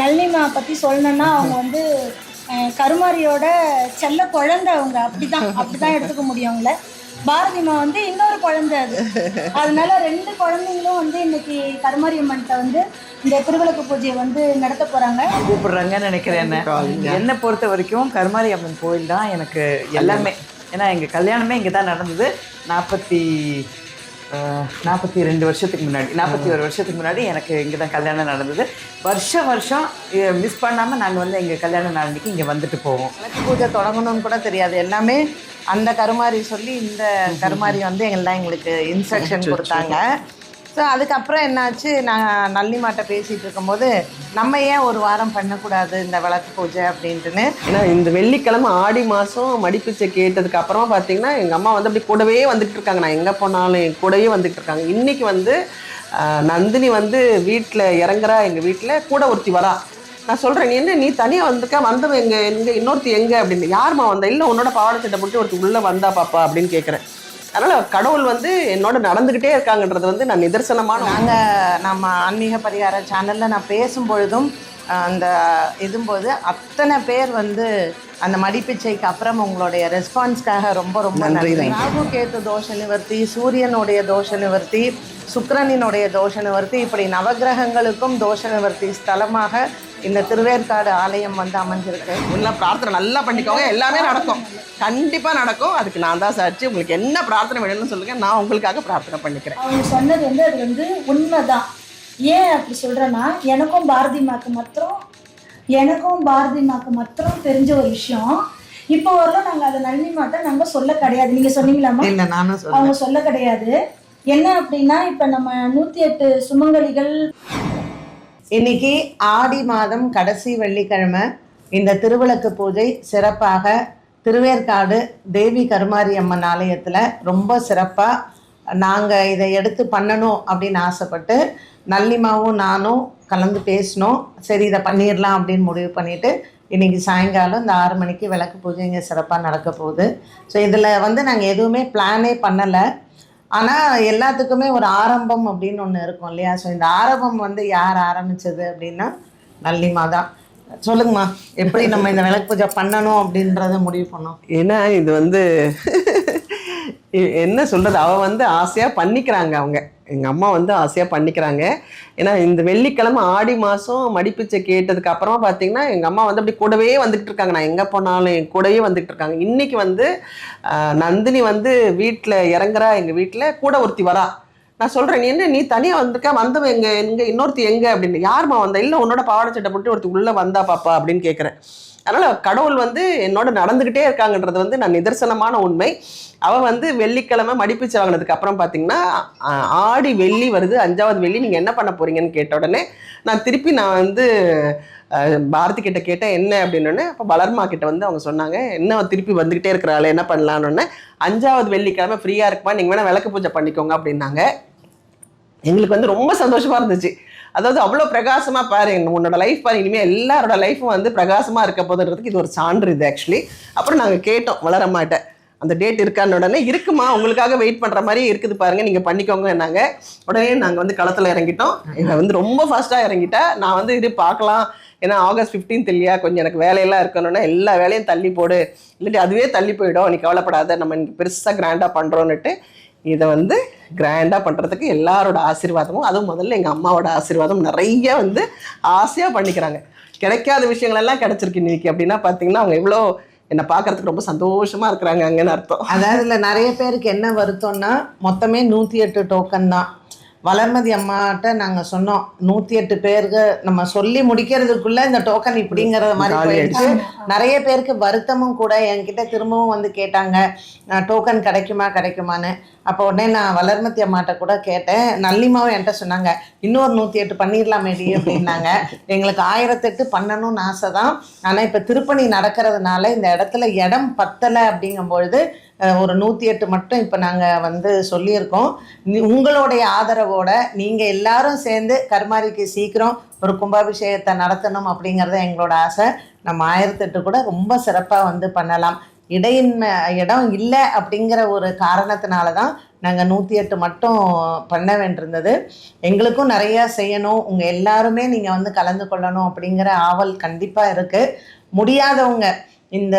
நளினிமா பற்றி சொல்லணும்னா அவங்க வந்து கருமாரியோட செல்ல குழந்தை அவங்க. அப்படிதான் அப்படிதான் எடுத்துக்க முடியும் அவங்கள. பாரதிமா வந்து இன்னொரு குழந்தை அது. அதனால ரெண்டு குழந்தைங்களும் வந்து இன்னைக்கு கருமாரியம்மன்கிட்ட வந்து இந்த திருவிளக்கு பூஜையை வந்து நடத்த போறாங்க. கூப்பிடுறாங்கன்னு நினைக்கிறேன் என்ன. என்னை பொறுத்த வரைக்கும் கருமாரி அம்மன் கோயில் தான் எனக்கு எல்லாமே. ஏன்னா எங்கள் கல்யாணமே இங்கே தான் நடந்தது. நாற்பத்தி நாற்பத்தி ரெண்டு வருஷத்துக்கு முன்னாடி நாற்பத்தி ஒரு வருஷத்துக்கு முன்னாடி எனக்கு இங்கே தான் கல்யாணம் நடந்தது. வருஷ வருஷம் மிஸ் பண்ணாமல் நாங்கள் வந்து எங்கள் கல்யாண நாளைக்கு இங்கே வந்துட்டு போவோம். விளக்கு பூஜை தொடங்கணும்னு கூட தெரியாது. எல்லாமே அந்த கருமாரி சொல்லி இந்த கருமாரி வந்து எல்லாம் எங்களுக்கு இன்ஸ்ட்ரக்ஷன் கொடுத்தாங்க. ஸோ அதுக்கப்புறம் என்னாச்சு? நான் நல்லிமாட்ட பேசிகிட்டு இருக்கும்போது நம்ம ஏன் ஒரு வாரம் பண்ணக்கூடாது இந்த விளக்கு பூஜை அப்படின்ட்டுன்னு. ஏன்னா இந்த வெள்ளிக்கிழமை ஆடி மாதம் மடிப்பிச்சை கேட்டதுக்கு அப்புறமா பார்த்தீங்கன்னா எங்கள் அம்மா வந்து அப்படி கூடவே வந்துட்டு இருக்காங்க நான் எங்கே போனாலும் என் கூடவே வந்துட்டு இருக்காங்க இன்றைக்கி வந்து நந்தினி வந்து வீட்டில் இறங்குறா எங்கள் வீட்டில் கூட ஒருத்தி வரா. நான் சொல்கிறேன் நீ என்ன நீ தனியாக வந்திருக்க? வந்தவன் எங்கே எங்கே இன்னொருத்தி எங்கே? அப்படின்னு. யாரும்மா வந்தா? இல்லை உன்னோட பாவாடை சட்டை போட்டு ஒருத்தி உள்ளே வந்தா பாப்பா அப்படின்னு கேட்குறேன் அதனால் கடவுள் வந்து என்னோட நடந்துக்கிட்டே இருக்காங்கன்றது வந்து நான் நிதர்சனமான நாங்கள் நம்ம ஆன்மீக பரிகார சேனலில் நான் பேசும் பொழுதும் அந்த இதும்போது அத்தனை பேர் வந்து அந்த மடிப்பிச்சைக்கு அப்புறம் உங்களுடைய ரெஸ்பான்ஸ்க்காக ரொம்ப ரொம்ப நன்றி, ராகு கேத்து தோஷ நிவர்த்தி சூரியனுடைய தோஷ நிவர்த்தி சுக்கிரனினுடைய தோஷ நிவர்த்தி இப்படி நவக்கிரகங்களுக்கும் தோஷ நிவர்த்தி ஸ்தலமாக இந்த திருவேற்காடு ஆலயம் வந்து அமைஞ்சிருக்கு. உள்ள பிரார்த்தனை நல்லா பண்ணிக்கோங்க. எல்லாமே நடக்கும். கண்டிப்பாக நடக்கும். அதுக்கு நான் தான் சாட்சி. உங்களுக்கு என்ன பிரார்த்தனை வேணும்னு சொல்லுங்க. நான் உங்களுக்காக பிரார்த்தனை பண்ணிக்கிறேன். அவங்க சொன்னது வந்து அது வந்து உண்மைதான். ஏன் அப்படி சொல்றேன்னா எனக்கும் பாரதி மாக்கு மாத்திரம் எனக்கும் பாரதி மாக்கு மாத்திரம் தெரிஞ்ச ஒரு விஷயம். இப்போ வரலாம் நாங்க அதை நளினி மாட்ட நாங்க சொல்ல கிடையாது. நீங்க சொன்னீங்களாமா இல்லை நானும் சொல்றேன். அவங்க சொல்ல கிடையாது. என்ன அப்படின்னா இப்ப நம்ம நூத்தி எட்டு சுமங்கலிகள் இன்னைக்கு ஆடி மாதம் கடைசி வெள்ளிக்கிழமை இந்த திருவிளக்கு பூஜை சிறப்பாக திருவேற்காடு தேவி கருமாரி அம்மன் ஆலயத்தில் ரொம்ப சிறப்பாக நாங்கள் இதை எடுத்து பண்ணணும் அப்படின்னு ஆசைப்பட்டு நல்லிமாவும் நானும் கலந்து பேசினோம். சரி இதை பண்ணிடலாம் அப்படின்னு முடிவு பண்ணிவிட்டு இன்னைக்கு சாயங்காலம் இந்த ஆறு மணிக்கு விளக்கு பூஜை இங்கே சிறப்பாக நடக்க போகுது. ஸோ இதில் வந்து நாங்கள் எதுவுமே பிளானே பண்ணலை. ஆனால் எல்லாத்துக்குமே ஒரு ஆரம்பம் அப்படின்னு ஒன்று இருக்கும் இல்லையா? ஸோ இந்த ஆரம்பம் வந்து யார் ஆரம்பிச்சது அப்படின்னா நல்லிமா தான். சொல்லுங்கம்மா எப்படி நம்ம இந்த விளக்கு பூஜை பண்ணணும் அப்படின்றத முடிவு பண்ணோம். ஏன்னா இது வந்து என்ன சொல்றது? அவ வந்து ஆசையா பண்ணிக்கிறாங்க அவங்க. எங்கள் அம்மா வந்து ஆசையாக பண்ணிக்கிறாங்க. ஏன்னா இந்த வெள்ளிக்கிழமை ஆடி மாதம் மடிப்பிச்சை கேட்டதுக்கு அப்புறமா பார்த்தீங்கன்னா எங்கள் அம்மா வந்து அப்படி கூடவே வந்துக்கிட்டு இருக்காங்க. நான் எங்கே போனாலும் என் கூடவே வந்துக்கிட்டு இருக்காங்க. இன்றைக்கி வந்து நந்தினி வந்து வீட்டில் இறங்குறா எங்கள் வீட்டில் கூட ஒருத்தி வரா. நான் சொல்கிறேன் நீ என்ன நீ தனியாக வந்திருக்க? வந்தவன் எங்கே எங்கே இன்னொருத்தி எங்கே? அப்படின்னு. யாரும்மா வந்தா? இல்லை உன்னோட பாவாடை சட்டை போட்டு ஒருத்தி உள்ளே வந்தா பாப்பா அப்படின்னு கேட்குறேன் அதனால கடவுள் வந்து என்னோட நடந்துகிட்டே இருக்காங்கன்றது வந்து நான் நிதர்சனமான உண்மை. அவ வந்து வெள்ளிக்கிழமை மடிப்பிச்சு வாங்கினதுக்கு அப்புறம் பார்த்தீங்கன்னா ஆடி வெள்ளி வருது அஞ்சாவது வெள்ளி நீங்க என்ன பண்ண போறீங்கன்னு கேட்ட உடனே நான் திருப்பி நான் வந்து பாரதி கிட்ட கேட்டேன் என்ன? அப்படின்னு அப்போ வளர்மா கிட்ட வந்து அவங்க சொன்னாங்க என்ன திருப்பி வந்துகிட்டே இருக்கிறாள் என்ன பண்ணலான்னு அஞ்சாவது வெள்ளிக்கிழமை ஃப்ரீயா இருக்குமா நீங்க வேணா விளக்கு பூஜை பண்ணிக்கோங்க அப்படின்னாங்க. எங்களுக்கு வந்து ரொம்ப சந்தோஷமா இருந்துச்சு. அதாவது அவ்வளோ பிரகாசமாக பாரு உன்னோட லைஃப் பாரு இனிமேல் எல்லாரோட லைஃப்பும் வந்து பிரகாசமாக இருக்க போதுன்றதுக்கு இது ஒரு சான்று இது ஆக்சுவலி அப்புறம் நாங்கள் கேட்டோம் வளரமாட்ட அந்த டேட் இருக்கான்னு உடனே இருக்குமா உங்களுக்காக வெயிட் பண்ணுற மாதிரி இருக்குது பாருங்கள் நீங்கள் பண்ணிக்கோங்க நாங்கள் உடனே நாங்கள் வந்து களத்தில் இறங்கிட்டோம். இதை வந்து ரொம்ப ஃபாஸ்ட்டாக இறங்கிட்டா நான் வந்து இது பார்க்கலாம். ஏன்னா ஆகஸ்ட் 15th இல்லையா கொஞ்சம் எனக்கு வேலையெல்லாம் இருக்கணும்னா எல்லா வேலையும் தள்ளி போடு. இல்லாட்டி அதுவே தள்ளி போயிடும் நீ கவலைப்படாத நம்ம இன்னைக்கு பெருசாக கிராண்டா பண்ணுறோன்னுட்டு இதை வந்து கிராண்டாக பண்ணுறதுக்கு எல்லாரோட ஆசீர்வாதமும் அதுவும் முதல்ல எங்கள் அம்மாவோட ஆசீர்வாதம் நிறைய வந்து ஆசையாக பண்ணிக்கிறாங்க. கிடைக்காத விஷயங்கள் எல்லாம் கிடைச்சிருக்கு இன்னைக்கு. அப்படின்னா பார்த்தீங்கன்னா அவங்க எவ்வளோ என்னை பார்க்கறதுக்கு ரொம்ப சந்தோஷமாக இருக்கிறாங்க அங்கன்னு அர்த்தம். அதாவது இதில் நிறைய பேருக்கு என்ன வருத்தம்னா மொத்தமே நூற்றி எட்டு டோக்கன் தான். வளர்மதி அம்மாட்ட நாங்கள் சொன்னோம். நூற்றி எட்டு பேருக்கு நம்ம சொல்லி முடிக்கிறதுக்குள்ள இந்த டோக்கன் இப்படிங்கிறது மாதிரி போயிடுச்சு. நிறைய பேருக்கு வருத்தமும் கூட என்கிட்ட திரும்பவும் வந்து கேட்டாங்க. டோக்கன் கிடைக்குமா கிடைக்குமான்னு? அப்போ உடனே நான் வளர்மதி அம்மாட்ட கூட கேட்டேன். நல்லிமாவும் என்கிட்ட சொன்னாங்க. இன்னொரு நூற்றி எட்டு பண்ணிடலாமேடி அப்படின்னாங்க. எங்களுக்கு ஆயிரத்தெட்டு பண்ணணும்னு ஆசை தான் ஆனால் இப்போ திருப்பணி நடக்கிறதுனால இந்த இடத்துல இடம் பத்தலை அப்படிங்கும்பொழுது ஒரு நூற்றி எட்டு மட்டும் இப்போ நாங்கள் வந்து சொல்லியிருக்கோம். உங்களுடைய ஆதரவோட நீங்கள் எல்லாரும் சேர்ந்து கருமாரிக்கு சீக்கிரம் ஒரு கும்பாபிஷேகத்தை நடத்தணும் அப்படிங்கிறது எங்களோட ஆசை. நம்ம ஆயிரத்தெட்டு கூட ரொம்ப சிறப்பாக வந்து பண்ணலாம். இடையின்மை இடம் இல்லை அப்படிங்கிற ஒரு காரணத்தினால தான் நாங்கள் நூற்றி எட்டு மட்டும் பண்ண வேண்டியிருந்தது. எங்களுக்கும் நிறையா செய்யணும். உங்கள் எல்லாருமே நீங்கள் வந்து கலந்து கொள்ளணும் அப்படிங்கிற ஆவல் கண்டிப்பாக இருக்குது முடியாதவங்க இந்த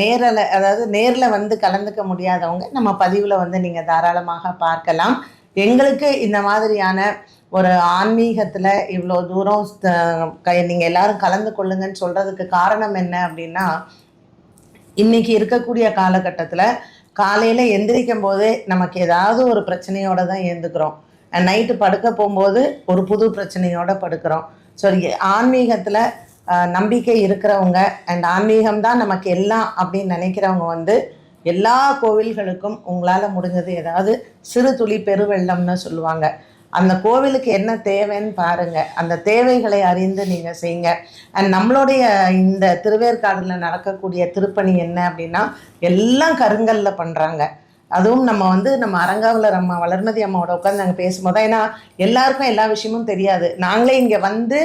நேரில் அதாவது நேரில் வந்து கலந்துக்க முடியாதவங்க நம்ம பதிவில் வந்து நீங்கள் தாராளமாக பார்க்கலாம். எங்களுக்கு இந்த மாதிரியான ஒரு ஆன்மீகத்தில் இவ்வளோ தூரம் நீங்கள் எல்லாரும் கலந்து கொள்ளுங்கன்னு சொல்கிறதுக்கு காரணம் என்ன அப்படின்னா இன்னைக்கு இருக்கக்கூடிய காலகட்டத்தில் காலையில் எந்திரிக்கும் போதே நமக்கு ஏதாவது ஒரு பிரச்சனையோடு தான் எழுந்துக்கிறோம் நைட்டு படுக்க போகும்போது ஒரு புது பிரச்சனையோடு படுக்கிறோம். ஸோ ஆன்மீகத்தில் நம்பிக்கை இருக்கிறவங்க அண்ட் ஆன்மீகம் தான் நமக்கு எல்லாம் அப்படின்னு நினைக்கிறவங்க வந்து எல்லா கோவில்களுக்கும் உங்களால் முடிஞ்சது ஏதாவது சிறு துளி பெருவெள்ளம்னு சொல்லுவாங்க. அந்த கோவிலுக்கு என்ன தேவைன்னு பாருங்க. அந்த தேவைகளை அறிந்து நீங்கள் செய்யுங்க. அண்ட் நம்மளுடைய இந்த திருவேற்காடில் நடக்கக்கூடிய திருப்பணி என்ன அப்படின்னா எல்லாம் கருங்கல்ல பண்ணுறாங்க அதுவும் நம்ம வந்து நம்ம அரங்காவலர் அம்மா வளர்மதி அம்மாவோட உட்காந்து நாங்கள் பேசும்போது ஏன்னா எல்லாருக்கும் எல்லா விஷயமும் தெரியாது. நாங்களே இங்கே வந்து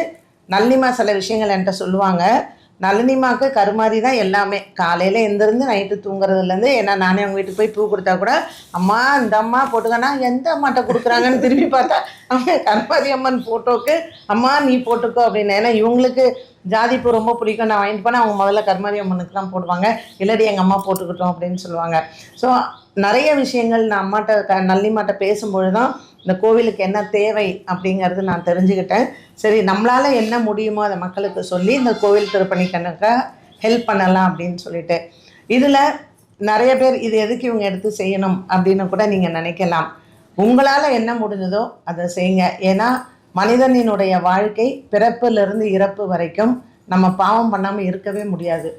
நளினிமா சில விஷயங்கள் என்கிட்ட சொல்லுவாங்க. நளினிமாவுக்கு கருமாரி தான் எல்லாமே. காலையில் எந்திருந்து நைட்டு தூங்குறதுலேருந்து ஏன்னா நானே அவங்க வீட்டுக்கு போய் பூ கொடுத்தா கூட அம்மா இந்த அம்மா போட்டுக்கனா எந்த அம்மாட்ட கொடுக்குறாங்கன்னு திரும்பி பார்த்தா அவங்க கருமாதி அம்மன் ஃபோட்டோக்கு அம்மா நீ போட்டுக்கோ அப்படின்னு. ஏன்னா இவங்களுக்கு ஜாதி பூ ரொம்ப பிடிக்கும். நான் வாங்கிட்டு போனால் அவங்க முதல்ல கருமாரி அம்மனுக்குலாம் போடுவாங்க. இல்லடி எங்கள் அம்மா போட்டுக்கிட்டோம் அப்படின்னு சொல்லுவாங்க. ஸோ நிறைய விஷயங்கள் நான் அம்மாட்ட க நல்லிம்மாட்ட பேசும்பொழுது தான் இந்த கோவிலுக்கு என்ன தேவை அப்படிங்கிறது நான் தெரிஞ்சுக்கிட்டேன். சரி நம்மளால் என்ன முடியுமோ அதை மக்களுக்கு சொல்லி இந்த கோவில் திருப்பணிக்கணுக்க ஹெல்ப் பண்ணலாம் அப்படின்னு சொல்லிட்டு. இதில் நிறைய பேர் இது எதுக்கு இவங்க எடுத்து செய்யணும் அப்படின்னு கூட நீங்கள் நினைக்கலாம். உங்களால் என்ன முடிஞ்சதோ அதை செய்யுங்க. ஏன்னா மனிதனினுடைய வாழ்க்கை பிறப்பிலிருந்து இறப்பு வரைக்கும் நம்ம பாவம் பண்ணாமல் இருக்கவே முடியாது.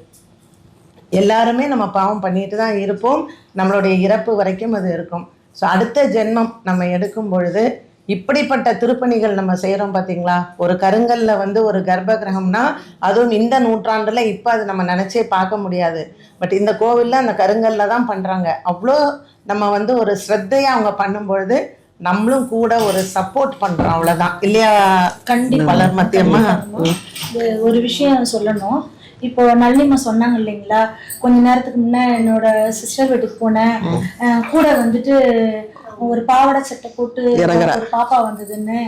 எல்லாருமே நம்ம பாவம் பண்ணிட்டு தான் இருப்போம். நம்மளுடைய இறப்பு வரைக்கும் அது இருக்கும். ஸோ அடுத்த ஜென்மம் நம்ம எடுக்கும் பொழுது இப்படிப்பட்ட திருப்பணிகள் நம்ம செய்கிறோம் பார்த்தீங்களா ஒரு கருங்கல்ல வந்து ஒரு கர்ப்ப கிரகம்னா அதுவும் இந்த நூற்றாண்டில் இப்போ அது நம்ம நினச்சே பார்க்க முடியாது. பட் இந்த கோவிலில் அந்த கருங்கல்ல தான் பண்ணுறாங்க அவ்வளோ நம்ம வந்து ஒரு ஸ்ரத்தையாக அவங்க பண்ணும்பொழுது நம்மளும் கூட ஒரு சப்போர்ட் பண்ணுறோம் அவ்வளோதான் இல்லையா? கண்டிப்பா. வளர் மத்தியம்மா இது ஒரு விஷயம் சொல்லணும். இப்போ நல்லிம்மா சொன்னாங்க இல்லைங்களா? கொஞ்ச நேரத்துக்கு முன்ன என்னோட சிஸ்டர் வீட்டுக்கு போனேன். கூட வந்துட்டு ஒரு பாவாடை சட்டை போட்டு. ஒரு பாப்பா வந்ததுன்னு.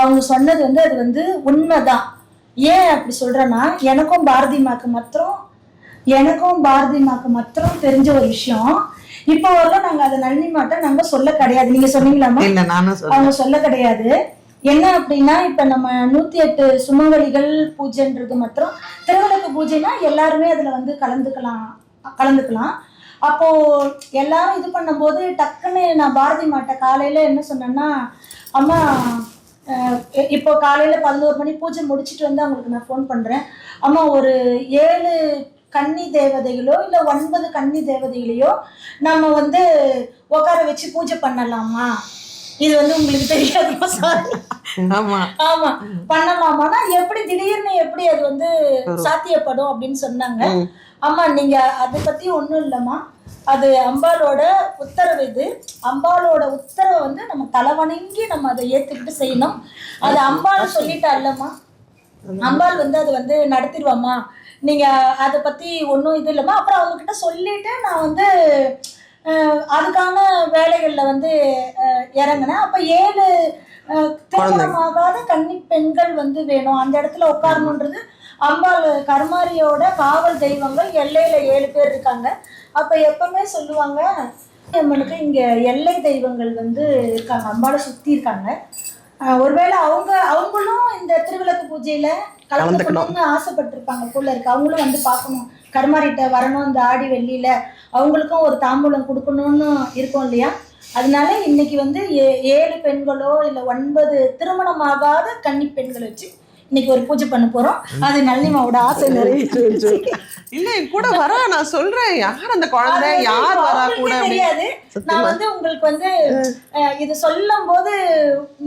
அவங்க சொன்னது வந்து அது வந்து உண்மைதான். ஏன் அப்படி சொல்றேன்னா எனக்கும் பாரதி மாக்கு மாத்திரம் எனக்கும் பாரதி மாக்கு மாத்திரம் தெரிஞ்ச ஒரு விஷயம். இப்போ வரலாம் நாங்க அதை நளினிமாட்ட நாங்க சொல்ல கிடையாது. நீங்க சொன்னீங்களாமா சொல்றேன். அவங்க சொல்ல கிடையாது. என்ன அப்படின்னா இப்ப நம்ம நூத்தி எட்டு சுமங்கலிகள் பூஜைன்றது மற்றும் திருவிளக்கு பூஜைனா எல்லாருமே அதுல வந்து கலந்துக்கலாம் கலந்துக்கலாம். அப்போ எல்லாரும் இது பண்ணும்போது டக்குன்னு நான் பாரதி மாட்ட காலையில என்ன சொன்னேன்னா அம்மா இப்போ காலையில பதினோரு மணி பூஜை முடிச்சிட்டு வந்து அவங்களுக்கு நான் ஃபோன் பண்றேன். அம்மா ஒரு ஏழு கன்னி தேவதைகளோ இல்ல ஒன்பது கன்னி தேவதைகளையோ நம்ம வந்து உட்கார வச்சு பூஜை பண்ணலாமா? இது வந்து உங்களுக்கு தெரியாதுமா சாரி ஆமாம் ஆமா. பண்ணலாமானா எப்படி திடீர்னு எப்படி அது வந்து சாத்தியப்படும் அப்படின்னு சொன்னாங்க. ஆமா நீங்க அதை பத்தி ஒண்ணும் இல்லம்மா. அது அம்பாலோட உத்தரவு இது. அம்பாலோட உத்தரவை வந்து நம்ம தலைவணங்கி நம்ம அதை ஏத்துக்கிட்டு செய்யணும். அது அம்பாள் சொல்லிட்டா இல்லம்மா அம்பாள் வந்து அதை வந்து நடத்திடுவாம்மா. நீங்க அதை பத்தி ஒன்றும் இது இல்லைம்மா. அப்புறம் அவங்க கிட்ட சொல்லிட்டு நான் வந்து அதுக்கான வேலைகள்ல வந்து இறங்கினேன். அப்ப ஏழு திருமணமாகாத கன்னி பெண்கள் வந்து வேணும். அந்த இடத்துல உட்காரணுன்றது அம்பாள் கருமாரியோட காவல் தெய்வங்கள் எல்லையில ஏழு பேர் இருக்காங்க. அப்ப எப்பவுமே சொல்லுவாங்க அம்மனுக்கு இங்க எல்லை தெய்வங்கள் வந்து இருக்காங்க. அம்பாளை சுத்தி இருக்காங்க. ஒருவேளை அவங்க அவங்களும் இந்த திருவிளக்கு பூஜையில கலந்துக்கணும்னு ஆசைப்பட்டிருப்பாங்க போல இருக்கு. அவங்களும் வந்து பார்க்கணும். கருமாரிட்ட வரணும் இந்த ஆடி வெள்ளியில. அவங்களுக்கும் ஒரு தாம்பூலம் கொடுக்கணும்னு இருக்கும் இல்லையா? அதனால இன்னைக்கு வந்து ஏ- ஏழு பெண்களோ இல்ல ஒன்பது திருமணமாகாத கன்னி பெண்களை வச்சு இன்னைக்கு ஒரு பூஜை பண்ண போறோம். அது நல்லிமாவோட ஆசை நிறைவேற்று இல்ல கூட வரா நான் சொல்றேன். யார் அந்த குழந்தை? யார் வரா கூட. தெரியாது. நான் வந்து உங்களுக்கு வந்து இது சொல்லும் போது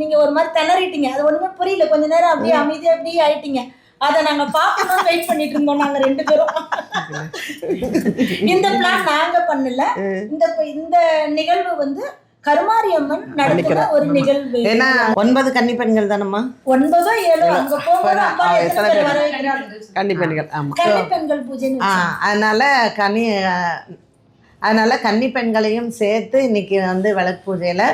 நீங்க ஒரு மாதிரி திணறிட்டீங்க. அது ஒண்ணுமே புரியல. கொஞ்ச நேரம் அப்படியே அமைதியா அப்படியே ஆயிட்டீங்க. அத நாங்க பார்க்கணும் வெயிட் பண்ணிட்டு இருந்தோம் நாங்க ரெண்டு பேரும். இந்த பிளான் நாங்க பண்ணல. இந்த இந்த நிகழ்வு வந்து கருமாரியம்மன் நடத்தின ஒரு நிகழ்வு. ஏன்னா ஒன்பது கன்னி பெண்கள் தானம்மா? ஒன்பதோ ஏழோ அங்க போகும்போது ஆ, அம்மா எத்தனை எத்தனை பேர் பேர்? வர வைக்கிறாங்க கன்னி பெண்கள் ஆமா. கன்னி பெண்கள் பூஜைன்னு ஆ வச்சாங்க. அதனால கனி அதனால கன்னி பெண்களையும் சேர்த்து இன்னைக்கு வந்து விளக்கு பூஜையில்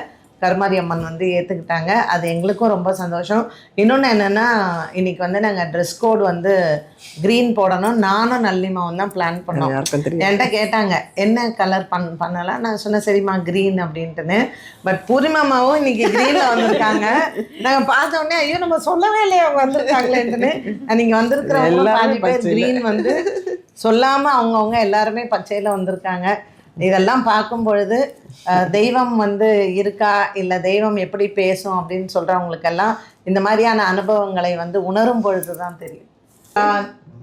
கருமாரி அம்மன் வந்து ஏற்றுக்கிட்டாங்க அது எங்களுக்கும் ரொம்ப சந்தோஷம். இன்னொன்று என்னென்னா இன்னைக்கு வந்து நாங்கள் ட்ரெஸ் கோட் வந்து க்ரீன் போடணும். நானும் நல்லிமாவும் தான் பிளான் பண்ணோம். என்கிட்ட கேட்டாங்க என்ன கலர் பண் பண்ணலாம்? நான் சொன்னேன் சரிம்மா க்ரீன் அப்படின்ட்டுன்னு. பட் பூர்ணிமாமாவும் இன்னைக்கு க்ரீனில் வந்திருக்காங்க. நாங்கள் பார்த்த உடனே ஐயோ நம்ம சொல்லவே இல்லையே அவங்க வந்திருக்காங்களேன்ட்டுன்னு. நீங்கள் வந்திருக்கிறவங்க பாதி பேர். க்ரீன் வந்து சொல்லாமல் அவங்கவுங்க எல்லாருமே பச்சையில் வந்திருக்காங்க. இதெல்லாம் பார்க்கும் பொழுது தெய்வம் வந்து இருக்கா? இல்லை தெய்வம் எப்படி பேசும்? அப்படின்னு சொல்கிறவங்களுக்கெல்லாம் இந்த மாதிரியான அனுபவங்களை வந்து உணரும் பொழுது தான் தெரியும்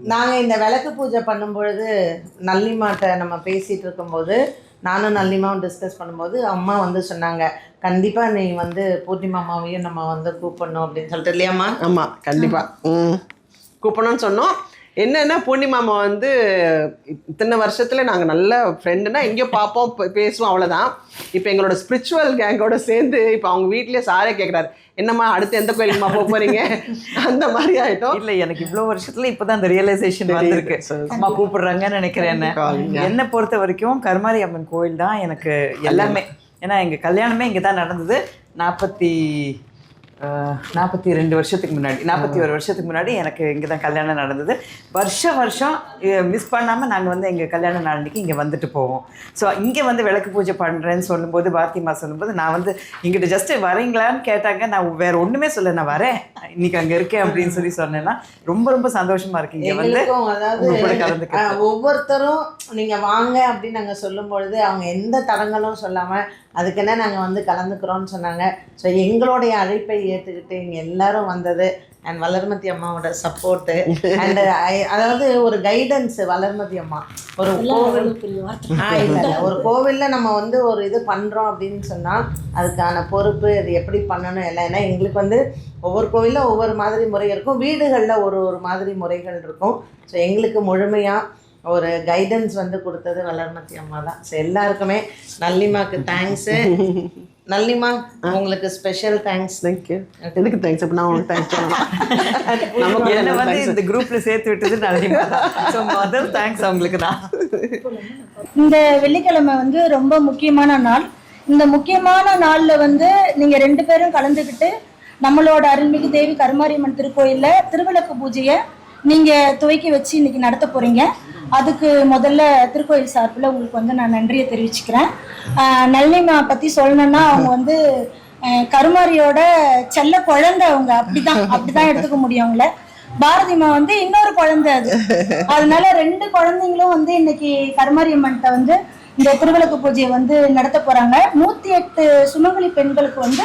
நாங்கள் இந்த விளக்கு பூஜை பண்ணும் பொழுது நல்லிமாட்ட நம்ம பேசிகிட்டு இருக்கும்போது நானும் நல்லிமாவும் டிஸ்கஸ் பண்ணும்போது அம்மா வந்து சொன்னாங்க கண்டிப்பாக நீ வந்து பூர்ணிமா அம்மாவையும் நம்ம வந்து கூப்பிடணும் அப்படின்னு சொல்லிட்டு இல்லையாம்மா? ஆமா கண்டிப்பா. ம். கூப்பிடணும்னு சொன்னோம். என்னன்னா பூர்ணிமாமா வந்து இத்தனை வருஷத்துல நாங்க நல்ல ஃப்ரெண்டுனா எங்கேயோ பார்ப்போம் பேசுவோம் அவ்வளவுதான். இப்போ எங்களோட ஸ்பிரிச்சுவல் கேங்கோட சேர்ந்து இப்போ அவங்க வீட்லயே சாரே கேக்குறாரு. என்னம்மா அடுத்து எந்த கோயிலுக்குமா போக போறீங்க? அந்த மாதிரி ஆயிட்டோம். இல்ல எனக்கு இவ்வளவு வருஷத்துல இப்பதான் அந்த ரியலைசேஷன் வந்திருக்கு. அம்மா கூப்பிடுறாங்கன்னு நினைக்கிறேன் என்ன. என்னை பொறுத்த வரைக்கும் கருமாரி அம்மன் கோயில் தான் எனக்கு எல்லாமே. ஏன்னா எங்க கல்யாணமே இங்க தான் நடந்தது. நாற்பத்தி நாற்பத்தி ரெண்டு வருஷத்துக்கு முன்னாடி நாற்பத்தி ஒரு வருஷத்துக்கு முன்னாடி எனக்கு இங்கே தான் கல்யாணம் நடந்தது. வருஷ வருஷம் மிஸ் பண்ணாமல் நாங்கள் வந்து எங்கள் கல்யாண நாளைக்கு இங்கே வந்துட்டு போவோம். ஸோ இங்கே வந்து விளக்கு பூஜை பண்ணுறேன்னு சொல்லும்போது பாத்திமா சொல்லும்போது நான் வந்து இங்கிட்ட ஜஸ்ட்டு வரீங்களான்னு கேட்டாங்க. நான் வேற ஒன்றுமே சொல்ல நான் வரேன். இன்னைக்கு அங்கே இருக்கேன் அப்படின்னு சொல்லி சொன்னேன்னா ரொம்ப ரொம்ப சந்தோஷமா இருக்கு. இங்கே வந்து அதாவது ஒவ்வொருத்தரும் நீங்க வாங்க அப்படின்னு நாங்க சொல்லும் பொழுது அவங்க எந்த தடங்களும் சொல்லாம அதுக்கு என்ன நாங்க வந்து கலந்துக்கிறோம்னு சொன்னாங்க. ஸோ எங்களுடைய அழைப்பை ஏத்துக்கிட்டு இங்க எல்லாரும் வந்தது. அண்ட் வளர்மதி அம்மாவோட சப்போர்ட்டு அண்ட் அதாவது ஒரு கைடன்ஸ் வளர்மதி அம்மா. ஒரு கோவில் இல்லை ஒரு கோவிலில் நம்ம வந்து ஒரு இது பண்ணுறோம் அப்படின்னு சொன்னால் அதுக்கான பொறுப்பு இது எப்படி பண்ணணும் எல்லாம் ஏன்னா எங்களுக்கு வந்து ஒவ்வொரு கோவிலில் ஒவ்வொரு மாதிரி முறை இருக்கும். வீடுகளில் ஒரு ஒரு மாதிரி முறைகள் இருக்கும். ஸோ எங்களுக்கு முழுமையாக ஒரு கைடன்ஸ் வந்து கொடுத்தது வளர்மதி அம்மா தான். ஸோ எல்லாருக்குமே நல்லிமாக்கு தேங்க்ஸு நல்லிமா உங்களுக்கு ஸ்பெஷல் தேங்க்ஸ் தேங்க்யூ எதுக்கு தேங்க்ஸ் அப்போ நான் உனக்கு தேங்க்ஸ் சொல்லலாம் நமக்கு என்னை வந்து. இந்த குரூப்ல சேர்த்து விட்டது நல்ல ஸோ மதர் தேங்க்ஸ் அவங்களுக்கு தான். இந்த வெள்ளிக்கிழமை வந்து ரொம்ப முக்கியமான நாள். இந்த முக்கியமான நாள்ல வந்து நீங்க ரெண்டு பேரும் கலந்துக்கிட்டு நம்மளோட அருள்மிகு தேவி கருமாரியம்மன் திருக்கோயில்ல திருவிளக்கு பூஜையை நீங்க துவக்கி வச்சு இன்னைக்கு நடத்த போறீங்க. அதுக்கு முதல்ல திருக்கோயில் சார்பில் உங்களுக்கு வந்து நான் நன்றியை தெரிவிச்சுக்கிறேன். ஆஹ் நளினிமா பத்தி சொல்லணும்னா அவங்க வந்து கருமாரியோட செல்ல குழந்தை அவங்க. அப்படிதான் அப்படிதான் எடுத்துக்க முடியும் அவங்கள. பாரதிமா வந்து இன்னொரு குழந்தை அது. அதனால ரெண்டு குழந்தைங்களும் வந்து இன்னைக்கு கருமாரியம்மன்ட்ட வந்து இந்த திருவிளக்கு பூஜையை வந்து நடத்த போறாங்க. நூத்தி எட்டு சுமங்கலி பெண்களுக்கு வந்து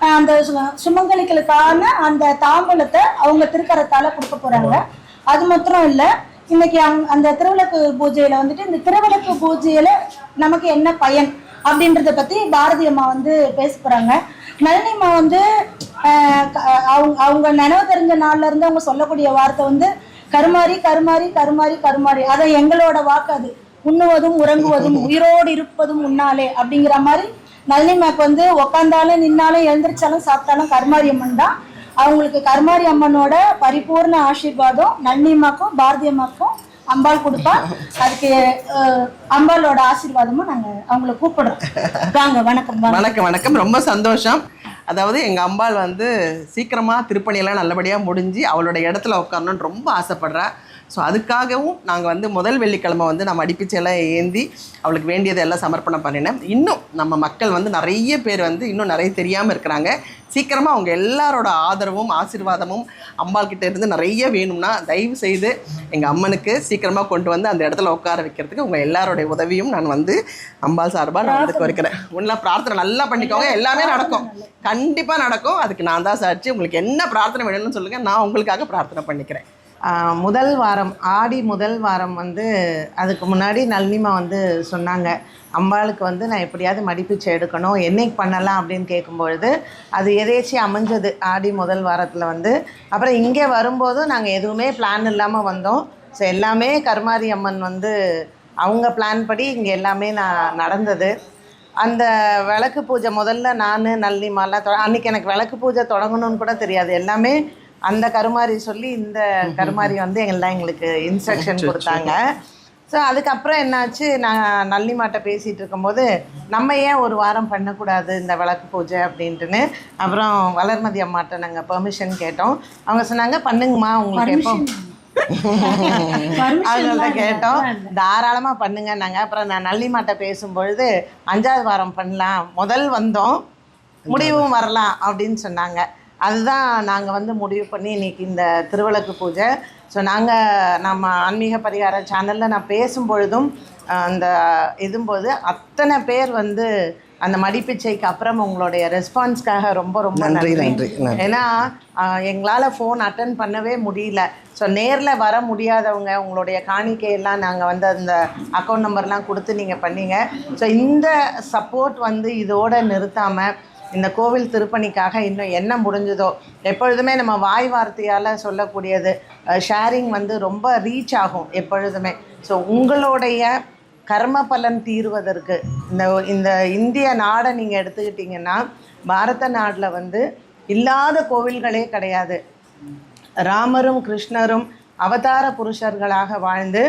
அந்த சு- சுமங்கலிகளுக்கான அந்த தாம்பூலத்தை அவங்க திருக்கரத்தால கொடுக்க போறாங்க. அது மாத்திரம் இல்ல இன்னைக்கு அங்- அந்த திருவிளக்கு பூஜையில வந்துட்டு இந்த திருவிளக்கு பூஜையில நமக்கு என்ன பயன் அப்படின்றத பத்தி பாரதி அம்மா வந்து பேச போறாங்க. நளினி அம்மா வந்து க- அவங்க அவங்க நினைவு தெரிஞ்ச நாள்ல இருந்து அவங்க சொல்லக்கூடிய வார்த்தை வந்து கருமாறி கருமாறி கருமாறி கருமாறி. அதை எங்களோட வாக்கு அது. உண்ணுவதும் உறங்குவதும் உயிரோடு இருப்பதும் உன்னாலே அப்படிங்கிற மாதிரி நளினிமாக்கு வந்து உக்காந்தாலும் நின்னாலும் எழுந்திரிச்சாலும் சாப்பிட்டாலும் கருமாரி அம்மன் தான். அவங்களுக்கு கருமாரி அம்மனோட பரிபூர்ண ஆசீர்வாதம் நளினிமாக்கும் பாரதி அம்மாக்கும் அம்பாள் கொடுப்பா. அதுக்கு அம்பாளோட ஆசீர்வாதமும் நாங்கள் அவங்கள கூப்பிடுறோம். வாங்க வணக்கம் வணக்கம் வணக்கம். ரொம்ப சந்தோஷம். அதாவது எங்கள் அம்பாள் வந்து சீக்கிரமாக திருப்பணியெல்லாம் நல்லபடியாக முடிஞ்சு அவளோட இடத்துல உட்காரணும்னு ரொம்ப ஆசைப்பட்றா. ஸோ அதுக்காகவும் நாங்கள் வந்து முதல் வெள்ளிக்கிழமை வந்து நம்ம அடிப்பிச்செல்லாம் ஏந்தி அவளுக்கு வேண்டியதை எல்லாம் சமர்ப்பணம் பண்ணினேன். இன்னும் நம்ம மக்கள் வந்து நிறைய பேர் வந்து இன்னும் நிறைய தெரியாமல் இருக்கிறாங்க. சீக்கிரமாக அவங்க எல்லாரோட ஆதரவும் ஆசீர்வாதமும் அம்பாள் கிட்ட இருந்து நிறைய வேணும்னா தயவு செய்து எங்கள் அம்மனுக்கு சீக்கிரமாக கொண்டு வந்து அந்த இடத்துல உட்கார வைக்கிறதுக்கு உங்கள் எல்லாரோடைய உதவியும் நான் வந்து அம்பாள் சார்பாக நான் வந்து கோரிக்கிறேன். உள்ள பிரார்த்தனை நல்லா பண்ணிக்கோங்க. எல்லாமே நடக்கும். கண்டிப்பாக நடக்கும். அதுக்கு நான் தான் சாட்சி. உங்களுக்கு என்ன பிரார்த்தனை வேணும்னு சொல்லுங்கள் நான் உங்களுக்காக பிரார்த்தனை பண்ணிக்கிறேன். முதல் வாரம் ஆடி முதல் வாரம் வந்து அதுக்கு முன்னாடி நளினிமா வந்து சொன்னாங்க அம்பாளுக்கு வந்து நான் எப்படியாவது மடிப்பிச்சை எடுக்கணும் என்னைக்கு பண்ணலாம்? அப்படின்னு கேட்கும்பொழுது அது எதேச்சி அமைஞ்சது ஆடி முதல் வாரத்தில் வந்து. அப்புறம் இங்கே வரும்போதும் நாங்கள் எதுவுமே பிளான் இல்லாமல் வந்தோம். ஸோ எல்லாமே கருமாரி அம்மன் வந்து அவங்க பிளான் படி இங்கே எல்லாமே நான் நடந்தது. அந்த விளக்கு பூஜை முதல்ல நான் நல்லிமாலாம் அன்றைக்கி எனக்கு விளக்கு பூஜை தொடங்கணும்னு கூட தெரியாது. எல்லாமே அந்த கருமாரி சொல்லி இந்த கருமாரி வந்து எல்லாம் எங்களுக்கு இன்ஸ்ட்ரக்ஷன் கொடுத்தாங்க. ஸோ அதுக்கப்புறம் என்னாச்சு? நான் நல்லிமாட்ட பேசிகிட்டு இருக்கும்போது நம்ம ஏன் ஒரு வாரம் பண்ணக்கூடாது இந்த விளக்கு பூஜை அப்படின்ட்டுன்னு அப்புறம் வளர்மதி அம்மாட்ட நாங்கள் பெர்மிஷன் கேட்டோம். அவங்க சொன்னாங்க பண்ணுங்கம்மா உங்களுக்கு எப்போ அவங்கள்ட்ட கேட்டோம். தாராளமாக பண்ணுங்க நாங்கள் அப்புறம் நான் நல்லிமாட்ட பேசும்பொழுது அஞ்சாவது வாரம் பண்ணலாம். முதல் வந்தோம். முடிவும் வரலாம் அப்படின்னு சொன்னாங்க. அதுதான் நாங்கள் வந்து முடிவு பண்ணி இன்னைக்கு இந்த திருவிளக்கு பூஜை. ஸோ நாங்கள் நம்ம ஆன்மீக பரிகார சேனலில் நான் பேசும்பொழுதும் அஹ், அந்த இதும்போது அத்தனை பேர் வந்து அந்த மடிப்பிச்சைக்கு அப்புறம் உங்களுடைய ரெஸ்பான்ஸ்க்காக ரொம்ப ரொம்ப நன்றி, நன்றி. ஏன்னா எங்களால் ஃபோன் அட்டன் பண்ணவே முடியல. ஸோ நேரில் வர முடியாதவங்க உங்களுடைய காணிக்கையெல்லாம் நாங்கள் வந்து அந்த அக்கௌண்ட் நம்பர்லாம் கொடுத்து நீங்கள் பண்ணீங்க. ஸோ இந்த சப்போர்ட் வந்து இதோட நிறுத்தாமல் இந்த கோவில் திருப்பணிக்காக இன்னும் என்ன முடிஞ்சதோ எப்பொழுதுமே நம்ம வாய் வார்த்தையால் சொல்லக்கூடியது ஷேரிங் வந்து ரொம்ப ரீச் ஆகும் எப்பொழுதுமே. ஸோ உங்களுடைய கர்ம பலன் தீர்வதற்கு இந்த இந்த இந்திய நாடை நீங்கள் எடுத்துக்கிட்டிங்கன்னா பாரத நாட்டில் வந்து இல்லாத கோவில்களே கிடையாது. ராமரும் கிருஷ்ணரும் அவதார புருஷர்களாக வாழ்ந்து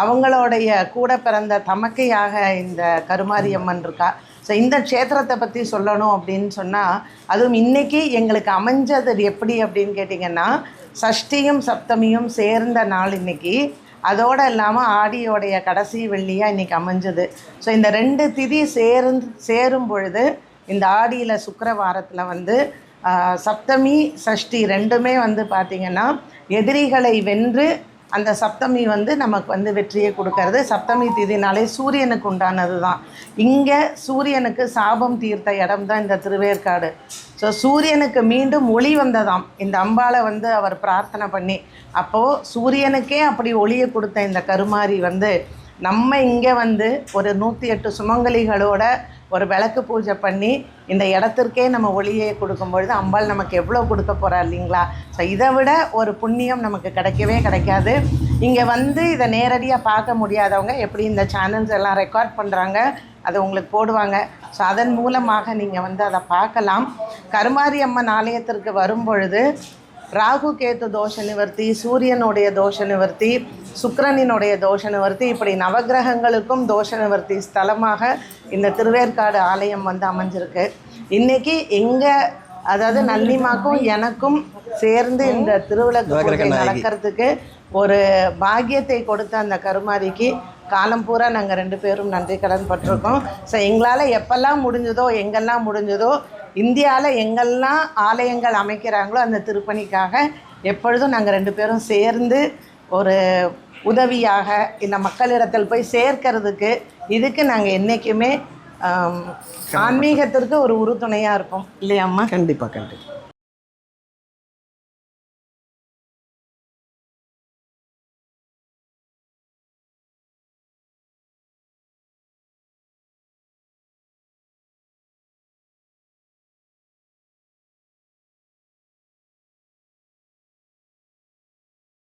அவங்களுடைய கூட பிறந்த தமக்கையாக இந்த கருமாரியம்மன் இருக்கா ஸோ இந்த க்ஷேத்திரத்தை பற்றி சொல்லணும் அப்படின்னு சொன்னால் அதுவும் இன்றைக்கி எங்களுக்கு அமைஞ்சது எப்படி அப்படின்னு கேட்டிங்கன்னா சஷ்டியும் சப்தமியும் சேர்ந்த நாள் இன்னைக்கு. அதோடு இல்லாமல் ஆடியோடைய கடைசி வெள்ளியாக இன்றைக்கி அமைஞ்சது. ஸோ இந்த ரெண்டு திதி சேர்ந்து சேரும் பொழுது இந்த ஆடியில் சுக்கரவாரத்தில் வந்து சப்தமி சஷ்டி ரெண்டுமே வந்து பார்த்திங்கன்னா எதிரிகளை வென்று அந்த சப்தமி வந்து நமக்கு வந்து வெற்றியை கொடுக்கறது. சப்தமி திதினாலே சூரியனுக்கு உண்டானது தான் இங்கே சூரியனுக்கு சாபம் தீர்த்த இடம் தான் இந்த திருவேற்காடு. ஸோ சூரியனுக்கு மீண்டும் ஒளி வந்ததாம். இந்த அம்பாளை வந்து அவர் பிரார்த்தனை பண்ணி அப்போது சூரியனுக்கே அப்படி ஒளியை கொடுத்த இந்த கருமாரி வந்து நம்ம இங்கே வந்து ஒரு நூற்றி எட்டு சுமங்கலிகளோட ஒரு விளக்கு பூஜை பண்ணி இந்த இடத்திற்கே நம்ம ஒளியை கொடுக்கும் பொழுது அம்பாள் நமக்கு எவ்வளோ கொடுக்க போகிறா இல்லைங்களா? ஸோ இதை விட ஒரு புண்ணியம் நமக்கு கிடைக்கவே கிடைக்காது. இங்கே வந்து இதை நேரடியாக பார்க்க முடியாதவங்க எப்படி இந்த சேனல்ஸ் எல்லாம் ரெக்கார்ட் பண்ணுறாங்க அதை உங்களுக்கு போடுவாங்க. ஸோ அதன் மூலமாக நீங்கள் வந்து அதை பார்க்கலாம். கருமாரி அம்மன் ஆலயத்திற்கு வரும் பொழுது ராகு கேத்து தோஷ நிவர்த்தி சூரியனுடைய தோஷ நிவர்த்தி சுக்கிரனினுடைய தோஷ நிவர்த்தி இப்படி நவக்கிரகங்களுக்கும் தோஷ நிவர்த்தி ஸ்தலமாக இந்த திருவேற்காடு ஆலயம் வந்து அமைஞ்சிருக்கு இன்னைக்கு எங்க அதாவது நல்லிமாக்கும் எனக்கும் சேர்ந்து இந்த திருவிளக்கு பூஜை. நடக்கிறதுக்கு ஒரு பாக்கியத்தை கொடுத்த அந்த கருமாரிக்கு காலம் பூரா நாங்கள் ரெண்டு பேரும் நன்றி கடன் பட்டிருக்கோம் ஸோ எங்களால் எப்பெல்லாம் முடிஞ்சதோ எங்கெல்லாம் முடிஞ்சதோ இந்தியாவில் எங்கெல்லாம் ஆலயங்கள் அமைக்கிறாங்களோ அந்த திருப்பணிக்காக எப்பொழுதும் நாங்கள் ரெண்டு பேரும் சேர்ந்து ஒரு உதவியாக இந்த மக்களிடத்தில் போய் சேர்க்கறதுக்கு இதுக்கு நாங்கள் என்றைக்குமே ஆன்மீகத்திற்கு ஒரு உறுதுணையாக இருப்போம். இல்லையாம்மா கண்டிப்பாக கண்டிப்பாக